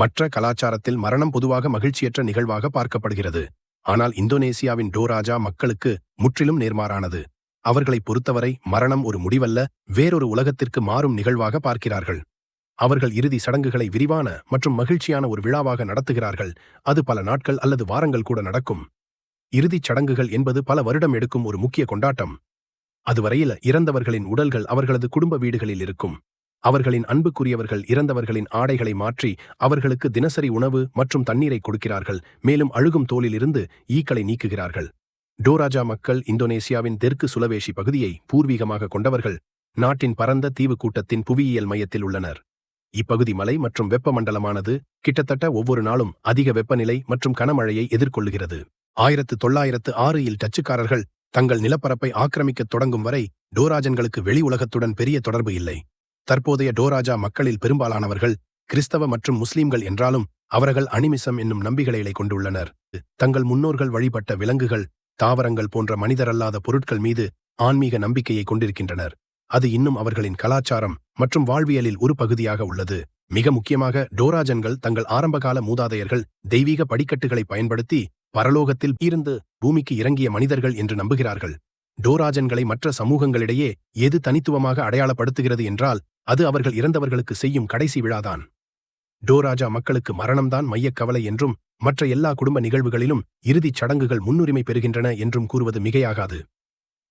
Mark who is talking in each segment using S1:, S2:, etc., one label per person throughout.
S1: மற்ற கலாச்சாரத்தில் மரணம் பொதுவாக மகிழ்ச்சியற்ற நிகழ்வாக பார்க்கப்படுகிறது. ஆனால் இந்தோனேசியாவின் டோராஜா மக்களுக்கு முற்றிலும் நேர்மாறானது. அவர்களை பொறுத்தவரை மரணம் ஒரு முடிவல்ல வேறொரு உலகத்திற்கு மாறும் நிகழ்வாக பார்க்கிறார்கள். அவர்கள் இறுதி சடங்குகளை விரிவான மற்றும் மகிழ்ச்சியான ஒரு விழாவாக நடத்துகிறார்கள். அது பல நாட்கள் அல்லது வாரங்கள் கூட நடக்கும். இறுதிச் சடங்குகள் என்பது பல வருடம் எடுக்கும் ஒரு முக்கிய கொண்டாட்டம். அதுவரையில் இறந்தவர்களின் உடல்கள் அவர்களது குடும்ப வீடுகளில் இருக்கும். அவர்களின் அன்புக்குரியவர்கள் இறந்தவர்களின் ஆடைகளை மாற்றி அவர்களுக்கு தினசரி உணவு மற்றும் தண்ணீரை கொடுக்கிறார்கள். மேலும் அழுகும் தோலிலிருந்து ஈக்களை நீக்குகிறார்கள். டோராஜா மக்கள் இந்தோனேசியாவின் தெற்கு சுலவேஷி பகுதியை பூர்வீகமாக கொண்டவர்கள். நாட்டின் பரந்த தீவு கூட்டத்தின் புவியியல் மையத்தில் உள்ளனர். இப்பகுதி மலை மற்றும் வெப்பமண்டலமானது கிட்டத்தட்ட ஒவ்வொரு நாளும் அதிக வெப்பநிலை மற்றும் கனமழையை எதிர்கொள்ளுகிறது. ஆயிரத்து தொள்ளாயிரத்து ஆறு இல் டச்சுக்காரர்கள் தங்கள் நிலப்பரப்பை ஆக்கிரமிக்கத் தொடங்கும் வரை டோராஜன்களுக்கு வெளி உலகத்துடன் பெரிய தொடர்பு இல்லை. தற்போதைய டோராஜா மக்களில் பெரும்பாலானவர்கள் கிறிஸ்தவ மற்றும் முஸ்லீம்கள் என்றாலும் அவர்கள் அனிமிசம் என்னும் நம்பிக்கைகளை கொண்டுள்ளனர். தங்கள் முன்னோர்கள் வழிபட்ட விலங்குகள் தாவரங்கள் போன்ற மனிதரல்லாத பொருட்கள் மீது ஆன்மீக நம்பிக்கையை கொண்டிருக்கின்றனர். அது இன்னும் அவர்களின் கலாச்சாரம் மற்றும் வாழ்வியலில் ஒரு பகுதியாக உள்ளது. மிக முக்கியமாக டோராஜன்கள் தங்கள் ஆரம்பகால மூதாதையர்கள் தெய்வீக படிக்கட்டுகளை பயன்படுத்தி பரலோகத்தில் இருந்து பூமிக்கு இறங்கிய மனிதர்கள் என்று நம்புகிறார்கள். டோராஜன்களை மற்ற சமூகங்களிடையே எது தனித்துவமாக அடையாளப்படுத்துகிறது என்றால் அது அவர்கள் இறந்தவர்களுக்கு செய்யும் கடைசி விழாதான். டோராஜா மக்களுக்கு மரணம்தான் மையக் கவலை என்றும் மற்ற எல்லா குடும்ப நிகழ்வுகளிலும் இறுதிச் சடங்குகள் முன்னுரிமை பெறுகின்றன என்றும் கூறுவது மிகையாகாது.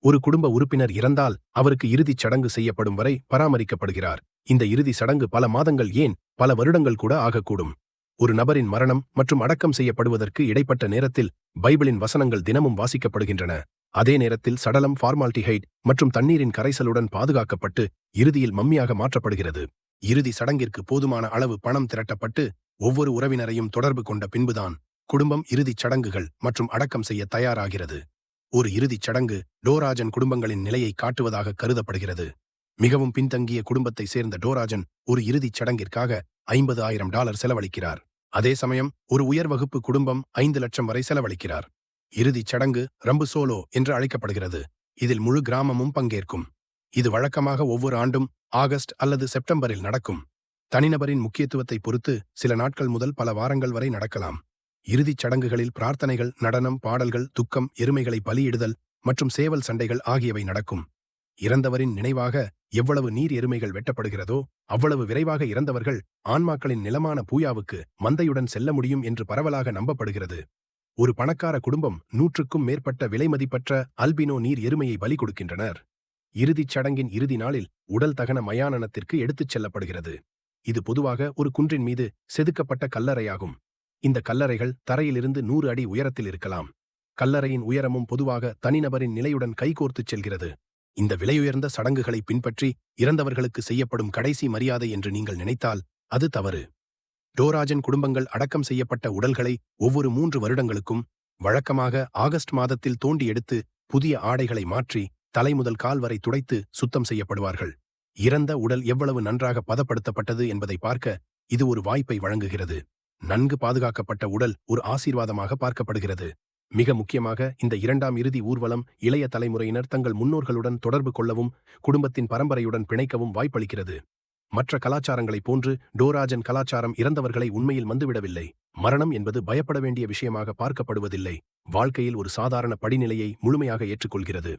S1: ஒரு குடும்ப உறுப்பினர் இறந்தால் அவருக்கு இறுதிச் சடங்கு செய்யப்படும் வரை பராமரிக்கப்படுகிறார். இந்த இறுதி சடங்கு பல மாதங்கள் ஏன் பல வருடங்கள் கூட ஆகக்கூடும். ஒரு நபரின் மரணம் மற்றும் அடக்கம் செய்யப்படுவதற்கு இடைப்பட்ட நேரத்தில் பைபிளின் வசனங்கள் தினமும் வாசிக்கப்படுகின்றன. அதே நேரத்தில் சடலம் ஃபார்மால்டிஹைட் மற்றும் தண்ணீரின் கரைசலுடன் பாதுகாக்கப்பட்டு இறுதியில் மம்மியாக மாற்றப்படுகிறது. இறுதி சடங்கிற்கு போதுமான அளவு பணம் திரட்டப்பட்டு ஒவ்வொரு உறவினரையும் தொடர்பு கொண்ட பின்புதான் குடும்பம் இறுதிச் சடங்குகள் மற்றும் அடக்கம் செய்ய தயாராகிறது. ஒரு இறுதிச் சடங்கு டோராஜன் குடும்பங்களின் நிலையை காட்டுவதாக கருதப்படுகிறது. மிகவும் பின்தங்கிய குடும்பத்தை சேர்ந்த டோராஜன் ஒரு இறுதிச் சடங்கிற்காக ஐம்பது ஆயிரம் டாலர் செலவழிக்கிறார். அதே சமயம் ஒரு உயர் வகுப்பு குடும்பம் ஐந்து லட்சம் வரை செலவழிக்கிறார். இறுதிச் சடங்கு ரம்பு சோலோ என்று அழைக்கப்படுகிறது. இதில் முழு கிராமமும் பங்கேற்கும். இது வழக்கமாக ஒவ்வொரு ஆண்டும் ஆகஸ்ட் அல்லது செப்டம்பரில் நடக்கும். தனிநபரின் முக்கியத்துவத்தை பொறுத்து சில நாட்கள் முதல் பல வாரங்கள் வரை நடக்கலாம். இறுதிச் சடங்குகளில் பிரார்த்தனைகள் நடனம் பாடல்கள் துக்கம் எருமைகளை பலியிடுதல் மற்றும் சேவல் சண்டைகள் ஆகியவை நடக்கும். இறந்தவரின் நினைவாக எவ்வளவு நீர் எருமைகள் வெட்டப்படுகிறதோ அவ்வளவு விரைவாக இறந்தவர்கள் ஆன்மாக்களின் நிலமான பூயாவுக்கு மந்தையுடன் செல்ல முடியும் என்று பரவலாக நம்பப்படுகிறது. ஒரு பணக்கார குடும்பம் நூற்றுக்கும் மேற்பட்ட விலைமதிப்பற்ற அல்பினோ நீர் எருமையை பலி கொடுக்கின்றனர். இறுதிச் சடங்கின் இறுதி நாளில் உடல் தகன மயானனத்திற்கு எடுத்துச் செல்லப்படுகிறது. இது பொதுவாக ஒரு குன்றின் மீது செதுக்கப்பட்ட கல்லறையாகும். இந்த கல்லறைகள் தரையிலிருந்து நூறு அடி உயரத்தில் இருக்கலாம். கல்லறையின் உயரமும் பொதுவாக தனிநபரின் நிலையுடன் கைகோர்த்துச் செல்கிறது. இந்த விலையுயர்ந்த சடங்குகளை பின்பற்றி இறந்தவர்களுக்கு செய்யப்படும் கடைசி மரியாதை என்று நீங்கள் நினைத்தால் அது தவறு. டோராஜன் குடும்பங்கள் அடக்கம் செய்யப்பட்ட உடல்களை ஒவ்வொரு மூன்று வருடங்களுக்கும் வழக்கமாக ஆகஸ்ட் மாதத்தில் தோண்டி எடுத்து புதிய ஆடைகளை மாற்றி தலை முதல் கால் வரை துடைத்து சுத்தம் செய்யப்படுவார்கள். இறந்த உடல் எவ்வளவு நன்றாக பதப்படுத்தப்பட்டது என்பதை பார்க்க இது ஒரு வாய்ப்பை வழங்குகிறது. நன்கு பாதுகாக்கப்பட்ட உடல் ஒரு ஆசீர்வாதமாக பார்க்கப்படுகிறது. மிக முக்கியமாக இந்த இரண்டாம் இறுதி ஊர்வலம் இளைய தலைமுறையினர் தங்கள் முன்னோர்களுடன் தொடர்பு கொள்ளவும் குடும்பத்தின் பரம்பரையுடன் பிணைக்கவும் வாய்ப்பளிக்கிறது. மற்ற கலாச்சாரங்களைப் போன்று டோராஜன் கலாச்சாரம் இறந்தவர்களை உண்மையில் வந்துவிடவில்லை மரணம் என்பது பயப்பட வேண்டிய விஷயமாக பார்க்கப்படுவதில்லை. வாழ்க்கையில் ஒரு சாதாரண படிநிலையை முழுமையாக ஏற்றுக்கொள்கிறது.